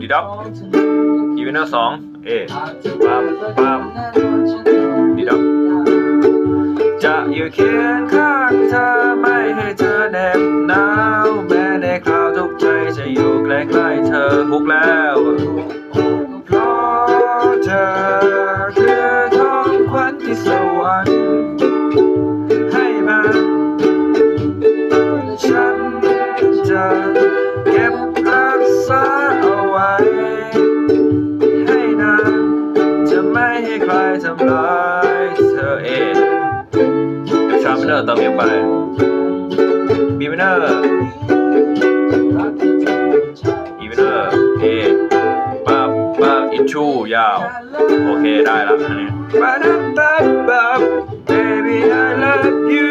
ดีด็อกอีเวนเนอร์สองเอปั๊บปั๊บดีด็อกจะอยู่เคียงข้างเธอไม่ให้เธอแนบหนาวแม้ในคราวทุกใจจะอยู่ใกล้ๆเธอฮุกแล้วเพราะเธอคือของขวัญที่สวรรค์ให้มาฉันจะเก็บ ให้ใครทำร้ายเธอเองชาร์มเนอร์เติมยังไปบีเมเนอร์อีเมเนอร์เอปั๊บปั๊บอินชูยาว โอเคได้แล้วอันนี้ปั๊บปั๊บปั๊บ baby I love you